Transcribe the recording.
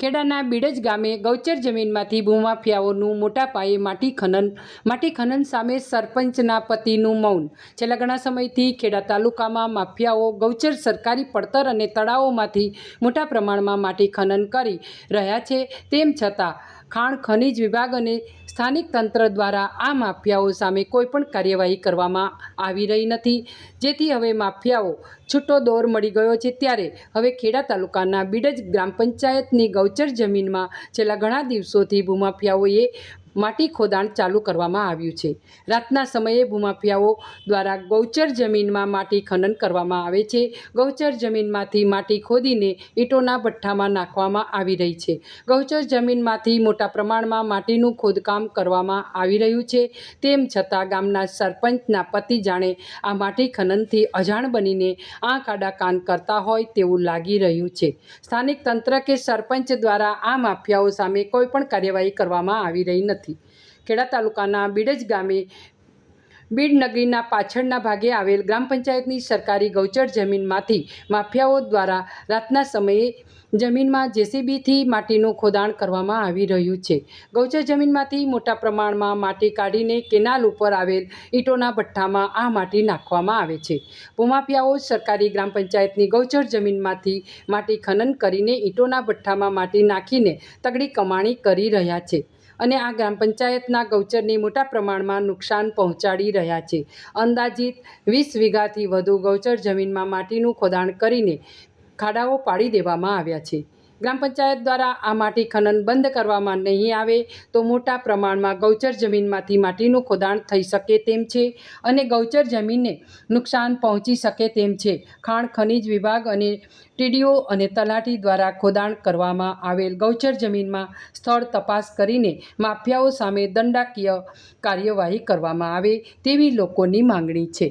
ખેડાના બીડજ ગામે ગૌચર જમીનમાંથી ભૂમાફિયાઓનું મોટા પાયે માટી ખનન માટી ખનન સામે સરપંચના પતિનું મૌન. છેલ્લા ઘણા સમયથી ખેડા તાલુકામાં માફિયાઓ ગૌચર સરકારી પડતર અને તળાવોમાંથી મોટા પ્રમાણમાં માટી ખનન કરી રહ્યા છે. તેમ છતાં ખાણ, ખનિજ વિભાગ અને સ્થાનિક તંત્ર દ્વારા આ માફિયાઓ સામે કોઈપણ કાર્યવાહી કરવામાં આવી રહી નથી. જેથી હવે માફિયાઓ છૂટો દોર મળી ગયો છે ત્યારે હવે ખેડા તાલુકાના બીડજ ગ્રામ પંચાયતની ગૌચર જમીનમાં છેલ્લા ઘણા દિવસોથી ભૂમાફિયાઓએ માટી ખોદાણ ચાલુ કરવામાં આવ્યું છે. રાતના સમયે ભૂમાફિયાઓ દ્વારા ગૌચર જમીનમાં માટી ખનન કરવામાં આવે છે. ગૌચર જમીનમાંથી માટી ખોદીને ઈંટોના ભઠ્ઠામાં નાખવામાં આવી રહી છે. ગૌચર જમીનમાંથી મોટા પ્રમાણમાં માટીનું ખોદકામ કરવામાં આવી રહ્યું છે. તેમ છતાં ગામના સરપંચના પતિ જાણે આ માટી ખનનથી અજાણ બનીને આંખ આડા કાન કરતા હોય તેવું લાગી રહ્યું છે. સ્થાનિક તંત્ર કે સરપંચ દ્વારા આ માફિયાઓ સામે કોઈ પણ કાર્યવાહી કરવામાં આવી રહી નથી. ખેડા તાલુકાના બીડજ ગામે બીડ નગરીના પાછળના ભાગે આવેલ ગ્રામ પંચાયતની સરકારી ગૌચર જમીનમાંથી માફિયાઓ દ્વારા રાતના સમયે જમીનમાં જેસીબીથી માટીનું ખોદાણ કરવામાં આવી રહ્યું છે. ગૌચર જમીનમાંથી મોટા પ્રમાણમાં માટી કાઢીને કેનાલ ઉપર આવેલ ઈંટોના ભઠ્ઠામાં આ માટી નાખવામાં આવે છે. ભૂમાફિયાઓ સરકારી ગ્રામ પંચાયતની ગૌચર જમીનમાંથી માટી ખનન કરીને ઈંટોના ભઠ્ઠામાં માટી નાખીને તગડી કમાણી કરી રહ્યા છે. અને આ ગ્રામ પંચાયતના ગૌચરને મોટા પ્રમાણમાં નુકસાન પહોંચાડી રહ્યા છે. અંદાજિત વીસ વીઘાથી વધુ ગૌચર જમીનમાં માટીનું ખોદાણ કરીને ખાડાઓ પાડી દેવામાં આવ્યા છે. ગ્રામ પંચાયત દ્વારા આ માટી ખનન બંધ કરવામાં નહીં આવે તો મોટા પ્રમાણમાં ગૌચર જમીનમાંથી માટીનું ખોદાણ થઈ શકે તેમ છે અને ગૌચર જમીનને નુકસાન પહોંચી શકે તેમ છે. ખાણ ખનિજ વિભાગ અને ટીડીઓ અને તલાટી દ્વારા ખોદાણ કરવામાં આવેલ ગૌચર જમીનમાં સ્થળ તપાસ કરીને માફિયાઓ સામે દંડાકીય કાર્યવાહી કરવામાં આવે તેવી લોકોની માંગણી છે.